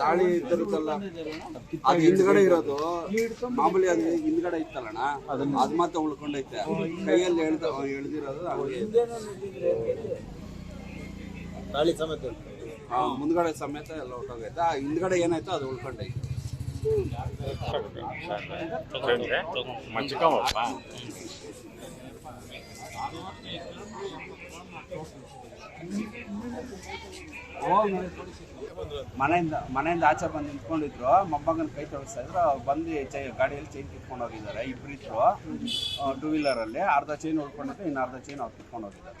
ತಾಳಿ ಇದ್ದರದಲ್ಲ ಅದು ಹಿಂದ್ಗಡೆ ಇರೋದು ಮಾಮೂಲಿ ಅದು ಹಿಂದ್ಗಡೆ ಇತ್ತಲ್ಲಣ ಅದ್ ಮಾತ್ರ ಉಳ್ಕೊಂಡೈತೆ. ಕೈಯಲ್ಲಿ ಎಳ್ದ ಎಳ್ದಿರೋದು ತಾಳಿ ಸಮೇತ ಹಾ ಮುಂದ್ಗಡೆ ಸಮೇತ ಎಲ್ಲ ಹೊರಟೋಗೈತೆ ಆ ಹಿಂದ್ಗಡೆ ಏನಾಯ್ತು ಅದು ಉಳ್ಕೊಂಡೈತೆ. ಮಂಚಿಕಮ್ಮ ಮನೆಯಿಂದ ಮನೆಯಿಂದ ಆಚೆ ಬಂದು ನಿಂತ್ಕೊಂಡಿದ್ರು, ಮೊಮ್ಮಗನ ಕೈ ತೊಳಸ್ತಾ ಇದ್ರು ಬಂದು ಚೈ ಗಾಡಿಯಲ್ಲಿ ಚೈನ್ ಕಿತ್ಕೊಂಡು ಹೋಗಿದ್ದಾರೆ ಇಬ್ಬರಿದ್ರು ಟೂ ವೀಲರಲ್ಲಿ ಅರ್ಧ ಚೈನ್ ಉಳ್ಕೊಂಡಿದ್ರು ಇನ್ನು ಅರ್ಧ ಚೈನ್ ಅವ್ರು ಕಿತ್ಕೊಂಡು ಹೋಗಿದ್ದಾರೆ.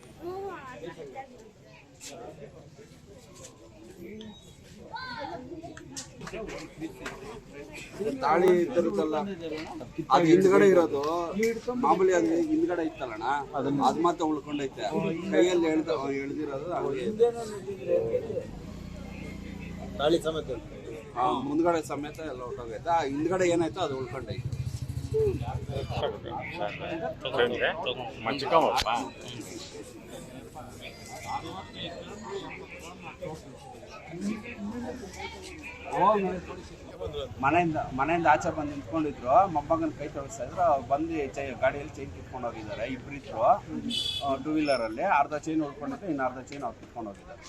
ತಾಳಿ ಇದ್ದಿರುತ್ತಲ್ಲ ಅದು ಹಿಂದ್ಗಡೆ ಇರೋದು. ಮಾಮೂಲಿ ಅದು ಹಿಂದ್ಗಡೆ ಇತ್ತಲ್ಲಣ್ಣ ಅದ್ ಮಾತ್ರ ಉಳ್ಕೊಂಡೈತೆ. ಕೈಯಲ್ಲಿ ಎಳ್ದ ಎಳ್ದಿರೋದು ತಾಳಿ ಸಮೇತ ಆ, ಮುಂದ್ಗಡೆ ಸಮೇತ ಎಲ್ಲ ಹೊಟ್ಟೋಗೈತೆ ಆ ಹಿಂದ್ಗಡೆ ಏನಾಯ್ತು ಅದು ಉಳ್ಕೊಂಡೈತೆ. ಹೋಗಿ ಮನೆಯಿಂದ ಮನೆಯಿಂದ ಆಚೆ ಬಂದು ನಿಂತ್ಕೊಂಡಿದ್ರು. ಮೊಮ್ಮಗನ ಕೈ ತೋರಿಸ್ತಾ ಇದ್ರು. ಅವ್ರು ಬಂದು ಚೈ, ಗಾಡಿಯಲ್ಲಿ ಚೈನ್ ಕಿತ್ಕೊಂಡು ಹೋಗಿದ್ದಾರೆ ಇಬ್ಬರಿದ್ರು ಟೂ ವೀಲರಲ್ಲಿ ಅರ್ಧ ಚೈನ್ ಉಳ್ಕೊಂಡಿದ್ರು, ಇನ್ನು ಅರ್ಧ ಚೈನ್ ಅವ್ರು ಕಿತ್ಕೊಂಡು ಹೋಗಿದ್ದಾರೆ.